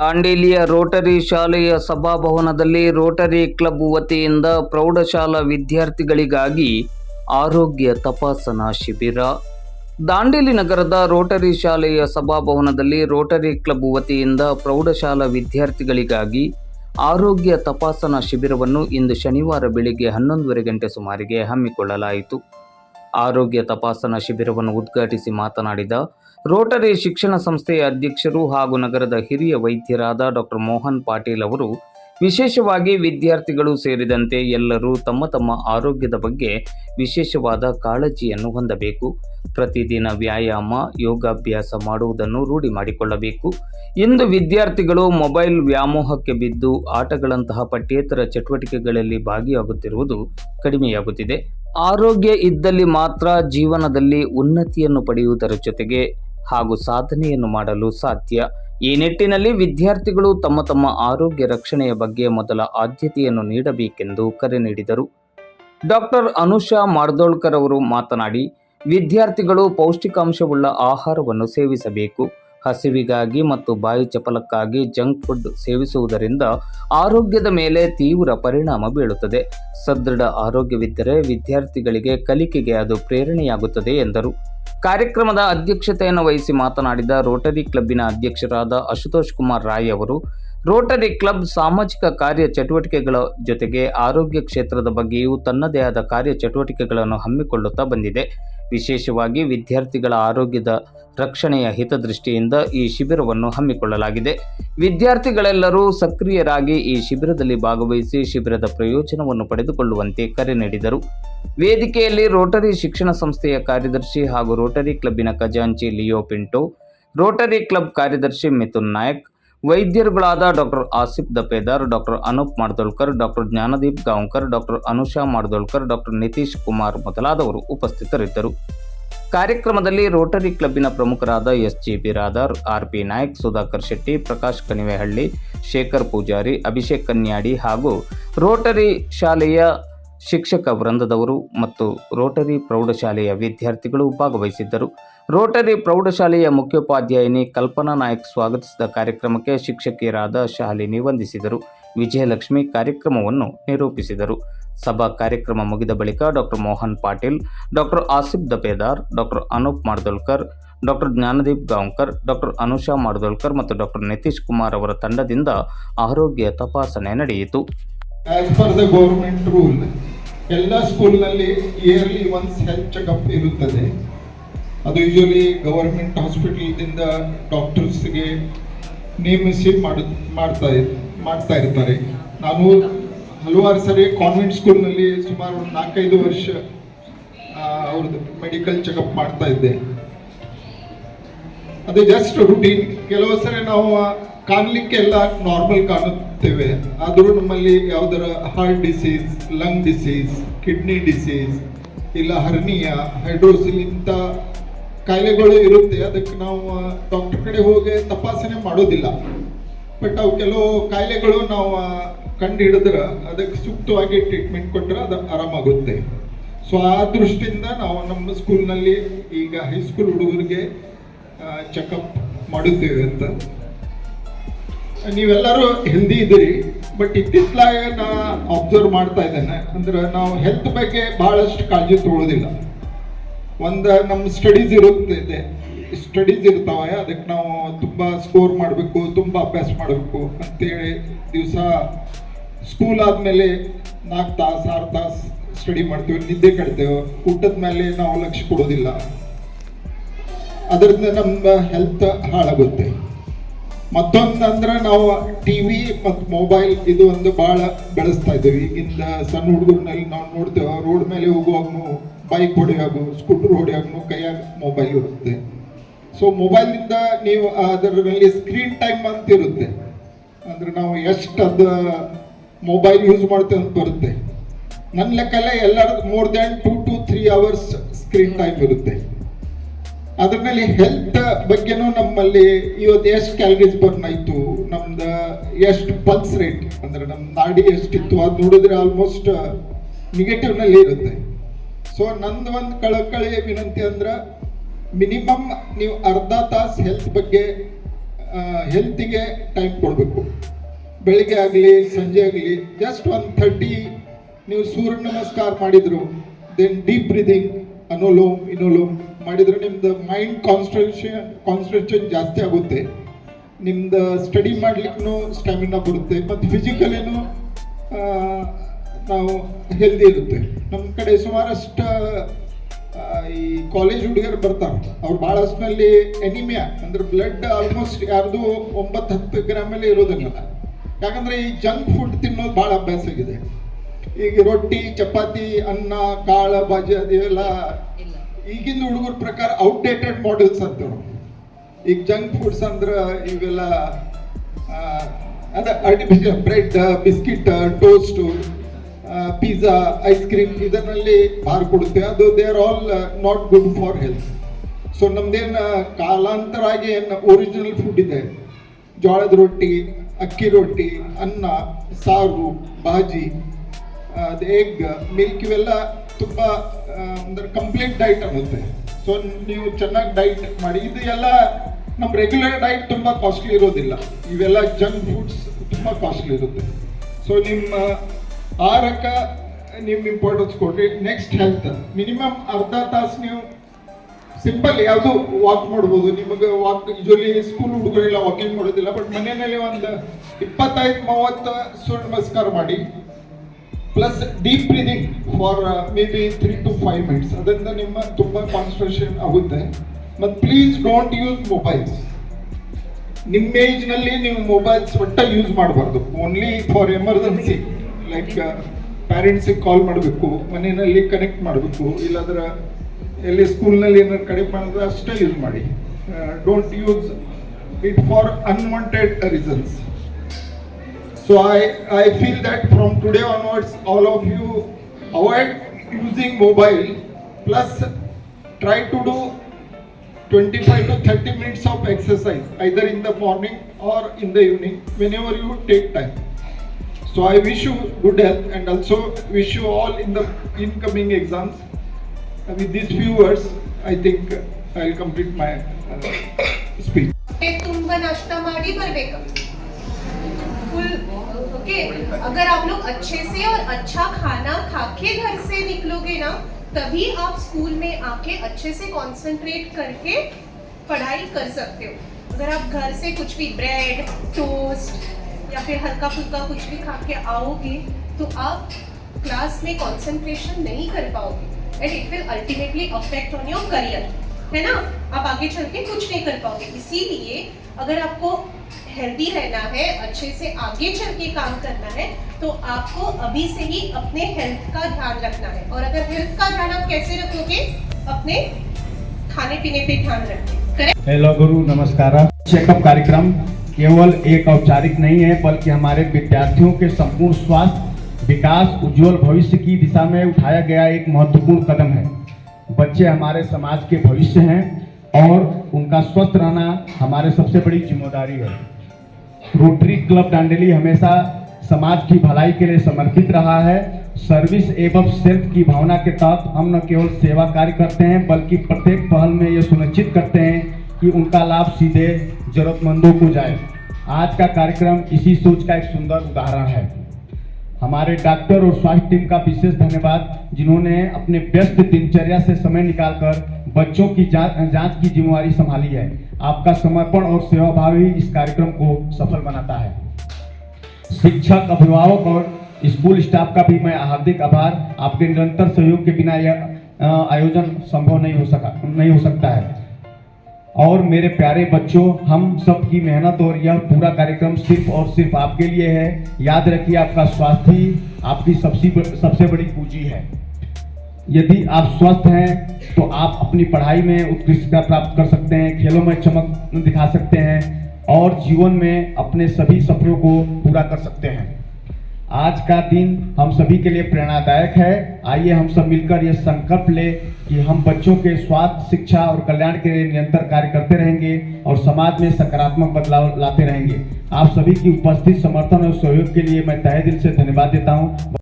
ದಾಂಡೇಲಿಯ Rotary ಶಾಲೆಯ ಸಭಾಭವನದಲ್ಲಿ Rotary club ವತಿಯಿಂದ ಪ್ರೌಢಶಾಲಾ ವಿದ್ಯಾರ್ಥಿಗಳಿಗಾಗಿ ಆರೋಗ್ಯ ತಪಾಸಣಾ ಶಿಬಿರ. ದಾಂಡೇಲಿ ನಗರದ ರೋಟರಿ ಶಾಲೆಯ ಸಭಾಭವನದಲ್ಲಿ ರೋಟರಿ ಕ್ಲಬ್ ವತಿಯಿಂದ ಪ್ರೌಢಶಾಲಾ ವಿದ್ಯಾರ್ಥಿಗಳಿಗಾಗಿ ಆರೋಗ್ಯ ತಪಾಸಣಾ ಶಿಬಿರವನ್ನು ಇಂದು ಶನಿವಾರ ಬೆಳಿಗ್ಗೆ ಹನ್ನೊಂದುವರೆ ಗಂಟೆ ಸುಮಾರಿಗೆ ಹಮ್ಮಿಕೊಳ್ಳಲಾಯಿತು. ಆರೋಗ್ಯ ತಪಾಸಣಾ ಶಿಬಿರವನ್ನು ಉದ್ಘಾಟಿಸಿ ಮಾತನಾಡಿದ ರೋಟರಿ ಶಿಕ್ಷಣ ಸಂಸ್ಥೆಯ ಅಧ್ಯಕ್ಷರು ಹಾಗೂ ನಗರದ ಹಿರಿಯ ವೈದ್ಯರಾದ ಡಾಕ್ಟರ್ ಮೋಹನ್ ಪಾಟೀಲ್ ಅವರು, ವಿಶೇಷವಾಗಿ ವಿದ್ಯಾರ್ಥಿಗಳು ಸೇರಿದಂತೆ ಎಲ್ಲರೂ ತಮ್ಮ ತಮ್ಮ ಆರೋಗ್ಯದ ಬಗ್ಗೆ ವಿಶೇಷವಾದ ಕಾಳಜಿಯನ್ನು ಹೊಂದಬೇಕು. ಪ್ರತಿದಿನ ವ್ಯಾಯಾಮ, ಯೋಗಾಭ್ಯಾಸ ಮಾಡುವುದನ್ನು ರೂಢಿ ಮಾಡಿಕೊಳ್ಳಬೇಕು. ಇಂದು ವಿದ್ಯಾರ್ಥಿಗಳು ಮೊಬೈಲ್ ವ್ಯಾಮೋಹಕ್ಕೆ ಬಿದ್ದು ಆಟಗಳಂತಹ ಪಠ್ಯೇತರ ಚಟುವಟಿಕೆಗಳಲ್ಲಿ ಭಾಗಿಯಾಗುತ್ತಿರುವುದು ಕಡಿಮೆಯಾಗುತ್ತಿದೆ. ಆರೋಗ್ಯ ಇದ್ದಲ್ಲಿ ಮಾತ್ರ ಜೀವನದಲ್ಲಿ ಉನ್ನತಿಯನ್ನು ಪಡೆಯುವುದರ ಜೊತೆಗೆ ಹಾಗೂ ಸಾಧನೆಯನ್ನು ಮಾಡಲು ಸಾಧ್ಯ. ಈ ನಿಟ್ಟಿನಲ್ಲಿ ವಿದ್ಯಾರ್ಥಿಗಳು ತಮ್ಮ ತಮ್ಮ ಆರೋಗ್ಯ ರಕ್ಷಣೆಯ ಬಗ್ಗೆ ಮೊದಲ ಆದ್ಯತೆಯನ್ನು ನೀಡಬೇಕೆಂದು ಕರೆ ನೀಡಿದರು. ಡಾಕ್ಟರ್ ಅನುಷಾ ಮಾರ್ದೋಳ್ಕರ್ ಅವರು ಮಾತನಾಡಿ, ವಿದ್ಯಾರ್ಥಿಗಳು ಪೌಷ್ಟಿಕಾಂಶವುಳ್ಳ ಆಹಾರವನ್ನು ಸೇವಿಸಬೇಕು. ಹಸಿವಿಗಾಗಿ ಮತ್ತು ಬಾಯಿ ಚಪಲಕ್ಕಾಗಿ ಜಂಕ್ ಫುಡ್ ಸೇವಿಸುವುದರಿಂದ ಆರೋಗ್ಯದ ಮೇಲೆ ತೀವ್ರ ಪರಿಣಾಮ ಬೀಳುತ್ತದೆ. ಸದೃಢ ಆರೋಗ್ಯವಿದ್ದರೆ ವಿದ್ಯಾರ್ಥಿಗಳಿಗೆ ಕಲಿಕೆಗೆ ಅದು ಪ್ರೇರಣೆಯಾಗುತ್ತದೆ ಎಂದರು. ಕಾರ್ಯಕ್ರಮದ ಅಧ್ಯಕ್ಷತೆಯನ್ನು ವಹಿಸಿ ಮಾತನಾಡಿದ ರೋಟರಿ ಕ್ಲಬ್ಬಿನ ಅಧ್ಯಕ್ಷರಾದ ಅಶುತೋಷ್ ಕುಮಾರ್ ರಾಯ್ ಅವರು, ರೋಟರಿ ಕ್ಲಬ್ ಸಾಮಾಜಿಕ ಕಾರ್ಯ ಚಟುವಟಿಕೆಗಳ ಜೊತೆಗೆ ಆರೋಗ್ಯ ಕ್ಷೇತ್ರದ ಬಗ್ಗೆಯೂ ತನ್ನದೇ ಆದ ಕಾರ್ಯ ಚಟುವಟಿಕೆಗಳನ್ನು ಹಮ್ಮಿಕೊಳ್ಳುತ್ತಾ ಬಂದಿದೆ. ವಿಶೇಷವಾಗಿ ವಿದ್ಯಾರ್ಥಿಗಳ ಆರೋಗ್ಯದ ರಕ್ಷಣೆಯ ಹಿತದೃಷ್ಟಿಯಿಂದ ಈ ಶಿಬಿರವನ್ನು ಹಮ್ಮಿಕೊಳ್ಳಲಾಗಿದೆ. ವಿದ್ಯಾರ್ಥಿಗಳೆಲ್ಲರೂ ಸಕ್ರಿಯರಾಗಿ ಈ ಶಿಬಿರದಲ್ಲಿ ಭಾಗವಹಿಸಿ ಶಿಬಿರದ ಪ್ರಯೋಜನವನ್ನು ಪಡೆದುಕೊಳ್ಳುವಂತೆ ಕರೆ ನೀಡಿದರು. ವೇದಿಕೆಯಲ್ಲಿ ರೋಟರಿ ಶಿಕ್ಷಣ ಸಂಸ್ಥೆಯ ಕಾರ್ಯದರ್ಶಿ ಹಾಗೂ ರೋಟರಿ ಕ್ಲಬ್ಬಿನ ಖಜಾಂಚಿ ಲಿಯೋ ಪಿಂಟೋ, ರೋಟರಿ ಕ್ಲಬ್ ಕಾರ್ಯದರ್ಶಿ Mithun Nayak ವೈದ್ಯರುಗಳಾದ doctor Asif Dapedar, doctor Anup Madholkar, doctor Jnanadeep Gaonkar, doctor Anusha Madholkar, doctor Nitish Kumar ಮೊದಲಾದವರು ಉಪಸ್ಥಿತರಿದ್ದರು. ಕಾರ್ಯಕ್ರಮದಲ್ಲಿ ರೋಟರಿ ಕ್ಲಬ್ಬಿನ ಪ್ರಮುಖರಾದ S G Biradar R P Nayak, Sudhakar Shetty, Prakash Kanivehalli, Shekhar Poojari, Abhishek Kanyadi ಹಾಗೂ Rotary ಶಾಲೆಯ ಶಿಕ್ಷಕ ವೃಂದದವರು ಮತ್ತು Rotary ಪ್ರೌಢಶಾಲೆಯ ವಿದ್ಯಾರ್ಥಿಗಳು ಭಾಗವಹಿಸಿದ್ದರು. ರೋಟರಿ ಪ್ರೌಢಶಾಲೆಯ ಮುಖ್ಯೋಪಾಧ್ಯಾಯಿನಿ ಕಲ್ಪನಾ ನಾಯಕ್ ಸ್ವಾಗತಿಸಿದ ಕಾರ್ಯಕ್ರಮಕ್ಕೆ ಶಿಕ್ಷಕಿಯರಾದ ಶಾಲಿನಿ ವಂದಿಸಿದರು ವಿಜಯಲಕ್ಷ್ಮಿ ಕಾರ್ಯಕ್ರಮವನ್ನು ನಿರೂಪಿಸಿದರು. ಸಭಾ ಕಾರ್ಯಕ್ರಮ ಮುಗಿದ ಬಳಿಕ doctor Mohan Patil doctor Asif Dapedar doctor Anup Madholkar doctor Jnanadeep Gaonkar doctor Anusha Madholkar ಮತ್ತು ಡಾಕ್ಟರ್ ನಿತೀಶ್ ಕುಮಾರ್ ಅವರ ತಂಡದಿಂದ ಆರೋಗ್ಯ ತಪಾಸಣೆ ನಡೆಯಿತು. As per the government rule ಎಲ್ಲ ಸ್ಕೂಲ್ನಲ್ಲಿ ಇಯರ್ಲಿ ಒನ್ಸ್ ಹೆಲ್ತ್ ಚೆಕಪ್ ಇರುತ್ತದೆ. ಅದು ಯೂಶಲಿ ಗವರ್ಮೆಂಟ್ ಹಾಸ್ಪಿಟಲ್ದಿಂದ ಡಾಕ್ಟರ್ಸ್ಗೆ ನೇಮಿಸಿ ಮಾಡ, ಮಾಡ್ತಾ ಮಾಡ್ತಾ ಇರ್ತಾರೆ. ನಾನು ಹಲವಾರು ಸರಿ ಕಾನ್ವೆಂಟ್ ಸ್ಕೂಲ್ನಲ್ಲಿ ಸುಮಾರು ಒಂದು ನಾಲ್ಕೈದು ವರ್ಷ ಅವ್ರದ್ದು ಮೆಡಿಕಲ್ ಚೆಕಪ್ ಮಾಡ್ತಾ ಇದ್ದೆ. ಅದು ಜಸ್ಟ್ ರುಟೀನ್ ಕೆಲವು ಸರಿ ನಾವು ಕಾಣಲಿಕ್ಕೆಲ್ಲ ನಾರ್ಮಲ್ ಕಾಣುತ್ತೇವೆ. ಆದರೂ ನಮ್ಮಲ್ಲಿ ಯಾವುದರ heart disease lung disease kidney disease ಇಲ್ಲ ಹರ್ನಿಯಾ ಹೈಡ್ರೋಸಿಲ್ ಇಂಥ ಕಾಯಿಲೆಗಳು ಇರುತ್ತೆ. ಅದಕ್ಕೆ ನಾವು ಡಾಕ್ಟರ್ ಕಡೆ ಹೋಗಿ ತಪಾಸಣೆ ಮಾಡೋದಿಲ್ಲ. ಬಟ್ ಅವು ಕೆಲವು ಕಾಯಿಲೆಗಳು ನಾವು ಕಂಡು ಹಿಡಿದ್ರೆ ಅದಕ್ಕೆ ಸೂಕ್ತವಾಗಿ ಟ್ರೀಟ್ಮೆಂಟ್ ಕೊಟ್ಟರೆ ಅದು ಆರಾಮಾಗುತ್ತೆ. ಸೊ ಆ ದೃಷ್ಟಿಯಿಂದ ನಾವು ನಮ್ಮ ಸ್ಕೂಲ್ನಲ್ಲಿ ಈಗ ಹೈಸ್ಕೂಲ್ ಹುಡುಗರಿಗೆ ಚೆಕಪ್ ಮಾಡುತ್ತೇವೆ ಅಂತ. ನೀವೆಲ್ಲರೂ ಹೆಲ್ದಿ ಇದ್ದೀರಿ. ಬಟ್ ಇತ್ತಿತ್ತಲಾಗ ನಾ ಅಬ್ಸರ್ವ್ ಮಾಡ್ತಾ ಇದ್ದೇನೆ. ಅಂದ್ರೆ ನಾವು ಹೆಲ್ತ್ ಬಗ್ಗೆ ಬಹಳಷ್ಟು ಕಾಳಜಿ ತಗೊಳ್ಳೋದಿಲ್ಲ ಒಂದು ನಮ್ಮ ಸ್ಟಡೀಸ್ ಇರುತ್ತೆ ಸ್ಟಡೀಸ್ ಇರ್ತಾವೆ ಅದಕ್ಕೆ ನಾವು ತುಂಬ ಸ್ಕೋರ್ ಮಾಡಬೇಕು, ತುಂಬ ಅಭ್ಯಾಸ ಮಾಡಬೇಕು. ಅಂತೇಳಿ ದಿವಸ ಸ್ಕೂಲ್ ಆದಮೇಲೆ ನಾಲ್ಕು ತಾಸು, ಆರು ತಾಸು ಸ್ಟಡಿ ಮಾಡ್ತೇವೆ, ನಿದ್ದೆ ಕಟ್ತೇವೆ. ಊಟದ ಮೇಲೆ ನಾವು ಲಕ್ಷ್ಯ ಕೊಡೋದಿಲ್ಲ. ಅದರಿಂದ ನಮ್ಮ ಹೆಲ್ತ್ ಹಾಳಾಗುತ್ತೆ. ಮತ್ತೊಂದು ಅಂದ್ರೆ ನಾವು ಟಿವಿ ಮತ್ತು ಮೊಬೈಲ್ ಇದು ಒಂದು ಬಹಳ ಬೆಳೆಸ್ತಾ ಇದ್ದೀವಿ. ಈಗಿಂದ ಸಣ್ಣ ಹುಡುಗರಲ್ಲಿ ನಾವು ನೋಡ್ತೇವೆ, ರೋಡ್ ಮೇಲೆ ಹೋಗುವಾಗ್ನು ಬೈಕ್ ಹೊಡೆಯಾಗು ಸ್ಕೂಟರ್ ಹೊಡೆಯಾಗ್ನು ಕೈಯಾಗ ಮೊಬೈಲ್ ಇರುತ್ತೆ. ಸೊ ಮೊಬೈಲಿಂದ ನೀವು ಅದರಲ್ಲಿ ಸ್ಕ್ರೀನ್ ಟೈಮ್ ಅಂತ ಇರುತ್ತೆ. ಅಂದ್ರೆ ನಾವು ಎಷ್ಟು ಅದ ಮೊಬೈಲ್ ಯೂಸ್ ಮಾಡ್ತೇವೆ ಅಂತ ಬರುತ್ತೆ. ನನ್ನ ಲೆಕ್ಕಲ್ಲೇ ಎಲ್ಲರ more than two to three hours screen time ಇರುತ್ತೆ. ಅದ್ರ ಮೇಲೆ ಹೆಲ್ತ್ ಬಗ್ಗೆನೂ ನಮ್ಮಲ್ಲಿ ಇವತ್ತು ಎಷ್ಟು ಕ್ಯಾಲರೀಸ್ ಬರ್ನ್ ಆಯ್ತು, ನಮ್ದು ಎಷ್ಟು ಪಲ್ಸ್ ರೇಟ್ ಅಂದ್ರೆ ನಮ್ಮ ನಾಡಿ ಎಷ್ಟಿತ್ತು, ಅದು ನೋಡಿದ್ರೆ ಆಲ್ಮೋಸ್ಟ್ ನೆಗೆಟಿವ್ನಲ್ಲಿ ಇರುತ್ತೆ ಸೊ ನಂದು ಒಂದು ಕಳಕಳಿ ವಿನಂತಿ ಅಂದ್ರೆ ಮಿನಿಮಮ್ ನೀವು ಅರ್ಧ ತಾಸು ಹೆಲ್ತ್ ಬಗ್ಗೆ ಹೆಲ್ತಿಗೆ ಟೈಮ್ ಕೊಡಬೇಕು. ಬೆಳಿಗ್ಗೆ ಆಗಲಿ, ಸಂಜೆ ಆಗಲಿ ಜಸ್ಟ್ ಒಂದು ಥರ್ಟಿ ನೀವು ಸೂರ್ಯ ನಮಸ್ಕಾರ ಮಾಡಿದ್ರು ದೆನ್ ಡೀಪ್ ಬ್ರೀದಿಂಗ್ ಅನೋಲೋಮ್ ಇನೋಲೋಮ್ ಮಾಡಿದ್ರೆ ನಿಮ್ದು ಮೈಂಡ್ ಕಾನ್ಸ್ಟ್ರೇಷನ್ ಕಾನ್ಸಂಟ್ರೇಷನ್ ಜಾಸ್ತಿ ಆಗುತ್ತೆ. ನಿಮ್ದು ಸ್ಟಡಿ ಮಾಡ್ಲಿಕ್ಕೂ ಸ್ಟ್ಯಾಮಿನಾ ಬರುತ್ತೆ, ಮತ್ತು ಫಿಸಿಕಲಿನೂ ನಾವು ಹೆಲ್ದಿ ಇರುತ್ತೆ. ನಮ್ಮ ಕಡೆ ಸುಮಾರಷ್ಟು ಈ ಕಾಲೇಜ್ ಹುಡುಗರು ಬರ್ತಾರೆ. ಅವ್ರು ಭಾಳಷ್ಟಿನಲ್ಲಿ ಎನಿಮಿಯಾ ಅಂದ್ರೆ ಬ್ಲಡ್ ಆಲ್ಮೋಸ್ಟ್ ಯಾರ್ದು ಒಂಬತ್ತು ಹತ್ತು ಗ್ರಾಮಲ್ಲಿ ಇರೋದಿಲ್ಲ ಯಾಕಂದ್ರೆ ಈ ಜಂಕ್ ಫುಡ್ ತಿನ್ನೋದು ಭಾಳ ಅಭ್ಯಾಸ ಆಗಿದೆ. ಈಗ ರೊಟ್ಟಿ ಚಪಾತಿ ಅನ್ನ ಕಾಳ ಬಾಜಿ ಅದೆಲ್ಲ ಈಗಿನ ಹುಡುಗರ ಪ್ರಕಾರ ಔಟ್ಡೇಟೆಡ್ ಮಾಡೆಲ್ಸ್ ಅಂತ ಈಗ ಜಂಕ್ ಫುಡ್ಸ್ ಅಂದ್ರೆ ಇವೆಲ್ಲ ಅದ artificial bread biscuit toast pizza ice cream ಇದರಲ್ಲಿ ಭಾರ ಕೊಡುತ್ತೆ. ಅದು they are all not good for health so ನಮ್ದೇನು ಕಾಲಾಂತರ ಆಗಿ ಏನು ಒರಿಜಿನಲ್ ಫುಡ್ ಇದೆ? ಜೋಳದ ರೊಟ್ಟಿ, ಅಕ್ಕಿ ರೊಟ್ಟಿ, ಅನ್ನ, ಸಾರು, ಬಾಜಿ ಅದು ಎಗ್ ಮಿಲ್ಕ್ ಇವೆಲ್ಲ ತುಂಬ ಅಂದ್ರೆ ಕಂಪ್ಲೀಟ್ ಡೈಟ್ ಅನ್ನುತ್ತೆ ಸೊ ನೀವು ಚೆನ್ನಾಗಿ ಡೈಟ್ ಮಾಡಿ. ಇದು ಎಲ್ಲ ನಮ್ಮ ರೆಗ್ಯುಲರ್ ಡೈಟ್ ತುಂಬ ಕಾಸ್ಟ್ಲಿ ಇರೋದಿಲ್ಲ. ಇವೆಲ್ಲ ಜಂಕ್ ಫುಡ್ಸ್ ತುಂಬ ಕಾಸ್ಟ್ಲಿ ಇರುತ್ತೆ. ಸೊ ನಿಮ್ಮ ಆಹಾರಕ್ಕೆ ನಿಮ್ಮ ಇಂಪಾರ್ಟೆನ್ಸ್ ಕೊಡ್ರಿ. ನೆಕ್ಸ್ಟ್ ಹೆಲ್ತ್ ಮಿನಿಮಮ್ ಅರ್ಧ ತಾಸು ನೀವು ಸಿಂಪಲ್ ಯಾವುದು ವಾಕ್ ಮಾಡ್ಬೋದು. ನಿಮಗೆ ವಾಕ್ ಯೂಶಲಿ ಸ್ಕೂಲ್ ಹುಡುಗರೆಲ್ಲ ವಾಕಿಂಗ್ ಮಾಡೋದಿಲ್ಲ ಬಟ್ ಮನೆಯಲ್ಲಿ ಒಂದು ಇಪ್ಪತ್ತೈದು, ಮೂವತ್ತು ಸೂರ್ಯ ನಮಸ್ಕಾರ ಮಾಡಿ. Plus deep breathing for maybe three to five minutes ಅದರಿಂದ ನಿಮ್ಮ ತುಂಬ ಕಾನ್ಸಂಟ್ರೇಷನ್ ಆಗುತ್ತೆ. ಮತ್ತು ಪ್ಲೀಸ್ ಡೋಂಟ್ ಯೂಸ್ ಮೊಬೈಲ್ಸ್ ನಿಮ್ಮ ಏಜ್ನಲ್ಲಿ ನೀವು ಮೊಬೈಲ್ಸ್ ಒಟ್ಟ ಯೂಸ್ ಮಾಡಬಾರ್ದು. ಓನ್ಲಿ ಫಾರ್ ಎಮರ್ಜೆನ್ಸಿ ಲೈಕ್ ಪ್ಯಾರೆಂಟ್ಸಿಗೆ ಕಾಲ್ ಮಾಡಬೇಕು ಮನೆಯಲ್ಲಿ ಕನೆಕ್ಟ್ ಮಾಡಬೇಕು ಇಲ್ಲಾಂದ್ರೆ ಎಲ್ಲಿ ಸ್ಕೂಲ್ನಲ್ಲಿ ಏನಾದ್ರು ಕಡಿಮೆ ಮಾಡಿದ್ರೆ ಅಷ್ಟೇ ಯೂಸ್ ಮಾಡಿ don't use it for unwanted reasons So I, I feel that from today onwards, all of you avoid using mobile plus try to do 25 to 30 minutes of exercise either in the morning or in the evening whenever you take time. So I wish you good health and also wish you all in the incoming exams. With these few words, I think I'll complete my uh, speech. तुमका नाश्ता मारी भरवेगा full okay अगर आप लोग अच्छे से और अच्छा खाना खा के घर से निकलोगे ना तभी आप स्कूल में आके अच्छे से कंसंट्रेट करके पढ़ाई कर सकते हो अगर आप घर से कुछ भी ब्रेड टोस्ट या फिर हल्का फुल्का कुछ भी खा के आओगे तो आप क्लास में कंसंट्रेशन नहीं कर पाओगे। And it will ultimately affect on your career है ना? आप आगे चल के कुछ नहीं कर पाओगे। इसीलिए अगर आपको हेल्दी रहना है, अच्छे से आगे चल के काम करना है तो आपको अभी से ही अपने हेल्थ का ध्यान रखना है। और अगर हेल्थ का ध्यान आप कैसे रखोगे? अपने खाने पीने पे ध्यान रखें करेक्ट हेलो गुरु नमस्कार चेकअप कार्यक्रम। केवल एक औपचारिक नहीं है, बल्कि हमारे विद्यार्थियों के संपूर्ण स्वास्थ्य, विकास, उज्जवल भविष्य की दिशा में उठाया गया एक महत्वपूर्ण कदम है। बच्चे हमारे समाज के भविष्य हैं और उनका स्वस्थ रहना हमारे सबसे बड़ी ज़िम्मेदारी है। रोटरी क्लब डांडेली हमेशा समाज की भलाई के लिए समर्पित रहा है। सर्विस एवं सेल्फ की भावना के तहत हम न केवल सेवा कार्य करते हैं, बल्कि प्रत्येक पहल में ये सुनिश्चित करते हैं कि उनका लाभ सीधे जरूरतमंदों को जाए। आज का कार्यक्रम इसी सोच का एक सुंदर उदाहरण है। हमारे डॉक्टर और स्वास्थ्य टीम का विशेष धन्यवाद, जिन्होंने अपने व्यस्त दिनचर्या से समय निकालकर बच्चों की जाँच की जिम्मेवारी संभाली है। आपका समर्पण और सेवा भाव ही इस कार्यक्रम को सफल बनाता है। शिक्षक, अभिभावक और स्कूल स्टाफ का भी मैं हार्दिक आभार। आपके निरंतर सहयोग के बिना यह आयोजन संभव नहीं हो सका, नहीं हो सकता है। और मेरे प्यारे बच्चों, हम सब की मेहनत और यह पूरा कार्यक्रम सिर्फ़ और सिर्फ़ आपके लिए है। याद रखिए, आपका स्वास्थ्य ही आपकी सबसे सबसे बड़ी पूंजी है। यदि आप स्वस्थ हैं तो आप अपनी पढ़ाई में उत्कृष्टता प्राप्त कर सकते हैं, खेलों में चमक दिखा सकते हैं और जीवन में अपने सभी सपनों को पूरा कर सकते हैं। आज का दिन हम सभी के लिए प्रेरणादायक है। आइए हम सब मिलकर यह संकल्प ले कि हम बच्चों के स्वास्थ्य, शिक्षा और कल्याण के लिए निरंतर कार्य करते रहेंगे और समाज में सकारात्मक बदलाव लाते रहेंगे। आप सभी की उपस्थित समर्थन और सहयोग के लिए मैं तहे दिल से धन्यवाद देता हूँ।